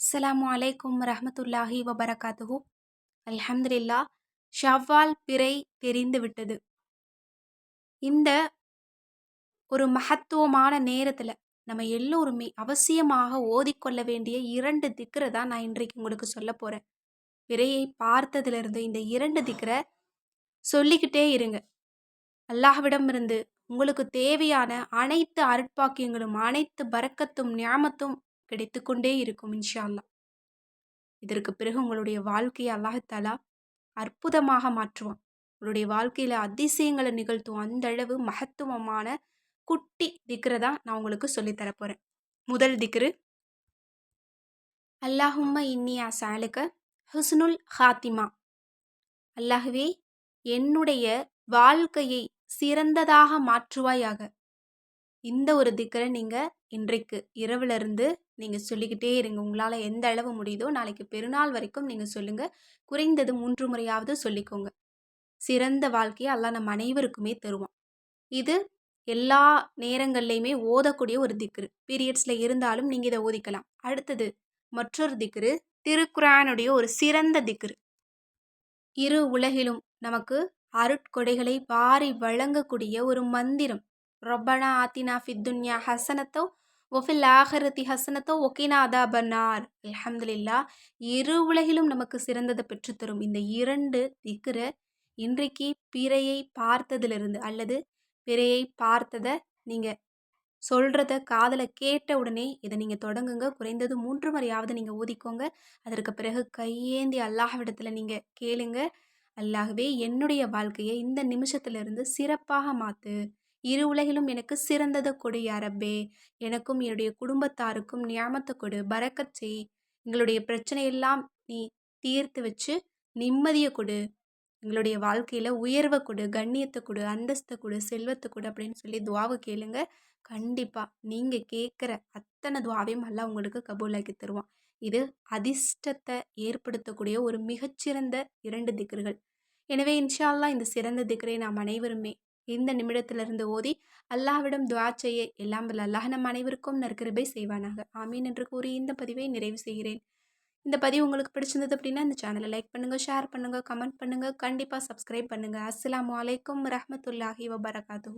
அஸ்லாம் அலைக்கும் ரஹமத்துல்லாஹி வபரகாத்துஹு. அல்ஹம்துலில்லா ஷவ்வால் பிறை தெரிந்து விட்டது. இந்த ஒரு மகத்துவமான நேரத்தில் நம்ம எல்லோருமே அவசியமாக ஓதிக்கொள்ள வேண்டிய இரண்டு திக்கரை தான் நான் இன்றைக்கு உங்களுக்கு சொல்ல போகிறேன் பிறையை பார்த்ததிலிருந்து இந்த இரண்டு திக்கரை சொல்லிக்கிட்டே இருங்க. அல்லாஹ்விடமிருந்து உங்களுக்கு தேவையான அனைத்து அருட்பாக்கியங்களும் அனைத்து பறக்கத்தும் ஞாபத்தும் கிடைத்து கொண்டே இருக்கும் இன்ஷா அல்லா இதற்கு பிறகு உங்களுடைய வாழ்க்கையை அல்லாஹாலா அற்புதமாக மாற்றுவான். உங்களுடைய வாழ்க்கையில் அதிசயங்களை நிகழ்த்தும் அந்த அளவு மகத்துவமான குட்டி திக்ரை தான் நான் உங்களுக்கு சொல்லித்தரப்போகிறேன் முதல் திக்ரு அல்லாஹும்ம இன்னியா சாலுக்க ஹுஸ்னுல் ஹாத்திமா. அல்லாஹுவே என்னுடைய வாழ்க்கையை சிறந்ததாக மாற்றுவாயாக. இந்த ஒரு திக்கரை நீங்கள் இன்றைக்கு இரவுலேருந்து நீங்கள் சொல்லிக்கிட்டே இருங்க. உங்களால் எந்த அளவு முடியுதோ நாளைக்கு பெருநாள் வரைக்கும் நீங்கள் சொல்லுங்கள் குறைந்தது மூன்று முறையாவது சொல்லிக்கோங்க. சிறந்த வாழ்க்கையை எல்லாம் நம்ம அனைவருக்குமே தருவோம் இது எல்லா நேரங்கள்லையுமே ஓதக்கூடிய ஒரு திக்ரு பீரியட்ஸில் இருந்தாலும் நீங்கள் இதை ஓதிக்கலாம். அடுத்தது மற்றொரு திக்ரு திருக்குறானுடைய ஒரு சிறந்த திக்ரு இரு உலகிலும் நமக்கு அருட்கொடைகளை வாரி வழங்கக்கூடிய ஒரு மந்திரம். ரொப்பனா ஆத்தினா ஃபித்துன்யா ஹசனத்தோ ஒஃபில் ஆஹரதி ஹசனத்தோ ஒகினா அதா பனார் அலமதுல்லா இரு உலகிலும் நமக்கு சிறந்ததை பெற்றுத்தரும் இந்த இரண்டு திக்கிற இன்றைக்கு பிறையை பார்த்ததிலிருந்து அல்லது பிறையை பார்த்ததை நீங்கள் சொல்கிறத காதலை கேட்ட உடனே இதை நீங்கள் தொடங்குங்க. குறைந்தது மூன்று முறையாவது நீங்கள் ஊதிக்கோங்க அதற்கு பிறகு கையேந்தி அல்லாஹ்விடத்தில் நீங்கள் கேளுங்க. அல்லாகவே என்னுடைய வாழ்க்கையை இந்த நிமிஷத்துலேருந்து சிறப்பாக மாற்று இரு உலகிலும் எனக்கு சிறந்ததை கொடு யாரப்பே எனக்கும் என்னுடைய குடும்பத்தாருக்கும் நியாமத்தை கொடு. பறக்கச் செய். எங்களுடைய பிரச்சனையெல்லாம் நீ தீர்த்து வச்சு நிம்மதியை கொடு. எங்களுடைய வாழ்க்கையில் உயர்வை கொடு கண்ணியத்தை கொடு அந்தஸ்தை கொடு செல்வத்தை கொடு அப்படின்னு சொல்லி துவாவை கேளுங்க. கண்டிப்பாக நீங்கள் கேட்குற அத்தனை துவாவையும் எல்லாம் உங்களுக்கு கபூலாக்கி தருவான். இது அதிர்ஷ்டத்தை ஏற்படுத்தக்கூடிய ஒரு மிகச்சிறந்த இரண்டு திக்கர்கள் எனவே இன்ஷால்லா இந்த சிறந்த திக்கரை நாம் அனைவருமே இந்த நிமிடத்திலிருந்து ஓதி அல்லாஹ்விடம் துவா செய்ய எல்லாம் வல்ல அல்லாஹ் நம் அனைவருக்கும் நற்கிருபை செய்வானாக. ஆமீன் என்று கூறி இந்த பதிவை நிறைவு செய்கிறேன். இந்த பதிவு உங்களுக்கு பிடிச்சிருந்தது அப்படின்னா இந்த சேனலை லைக் பண்ணுங்கள் ஷேர் பண்ணுங்கள் கமெண்ட் பண்ணுங்கள் கண்டிப்பாக சப்ஸ்கிரைப் பண்ணுங்கள் அஸ்லாம் வலைக்கம் ரஹமத்துல்லாஹி வபரகாத்து